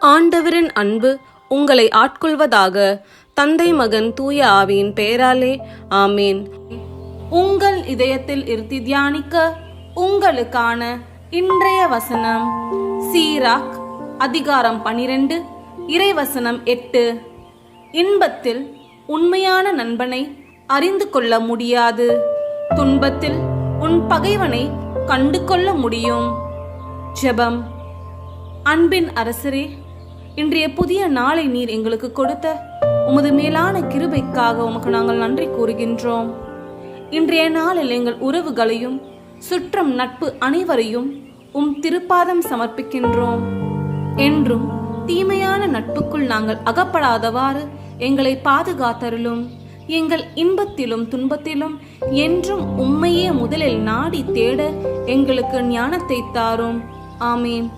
ஆண்டவரின் அன்பு உங்களை ஆட்கொள்வதாக தந்தை மகன் தூய ஆவியின் பெயராலே ஆமேன். உங்கள் இதயத்தில் இருத்தி தியானிக்க உங்களுக்கான இன்றைய வசனம் சீராக் அதிகாரம் பனிரெண்டு இறைவசனம் எட்டு. இன்பத்தில் உண்மையான நண்பனை அறிந்து கொள்ள முடியாது. துன்பத்தில் உன் பகைவனை கண்டு கொள்ள முடியும். ஜெபம். அன்பின் அரசரே இன்றைய புதிய நாளை நீர் எங்களுக்கு கொடுத்த உமது மேலான கிருபைக்காக உமக்கு நாங்கள் நன்றி கூறுகின்றோம். இன்றைய நாளில் எங்கள் உறவுகளையும் சுற்றம் நட்பு அனைவரையும் உம் திருப்பாதம் சமர்ப்பிக்கின்றோம். என்றும் தீமையான நட்புக்குள் நாங்கள் அகப்படாதவாறு எங்களை பாதுகாத்தருளும். எங்கள் இன்பத்திலும் துன்பத்திலும் என்றும் உம்மையே முதலில் நாடி தேட எங்களுக்கு ஞானத்தை தாரும். ஆமீன்.